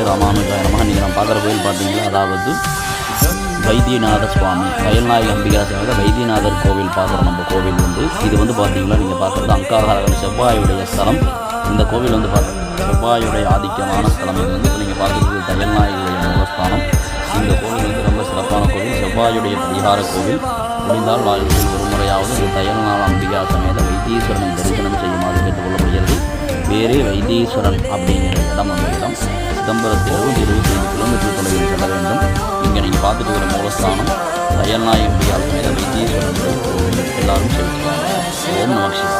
குருவே ராமானுஜாய நமக நீங்கள் நான் பார்க்குற கோயில் பார்த்தீங்கன்னா அதாவது வைத்தியநாத சுவாமி கயல்நாயகி அம்பிகா வைத்தியநாதர் கோவில் பார்க்குறோம் நம்ம கோவில் வந்து இது வந்து பார்த்தீங்கன்னா நீங்கள் பார்க்குறது அங்காகாரகம் செவ்வாயுடைய ஸ்தலம். இந்த கோவில் வந்து பார்த்து செவ்வாயுடைய ஆதிக்கமான ஸ்தலம். இது வந்து நீங்கள் பார்க்குறது கயல்நாயகியுடைய மூலஸ்தானம். இந்த கோவில் வந்து ரொம்ப சிறப்பான கோவில். செவ்வாயுடைய பரிகார கோவில். முடிந்தால் வாழ்க்கையில் ஒரு முறையாவது இந்த தையல்நாள் அம்பிகா சமேத வைத்தீஸ்வரனை தரிசனம் செய்யுமாறு கேட்டுக்கொள்ளப்படுகிறது. வேறு வைத்தீஸ்வரன் அப்படிங்கிற இடம் அந்த இடம். சிதம்பரத்திலிருந்து இருபத்தி ஐந்து கிலோமீட்டர் தொலைவில் செல்ல வேண்டும். இங்கே நீங்கள் பார்த்துட்டு இருக்கிற மூலஸ்தானம் தையல்நாயகி அம்பிகா சமேத எல்லாரும் செலுத்துவாங்க ஓம் நம சிவாய.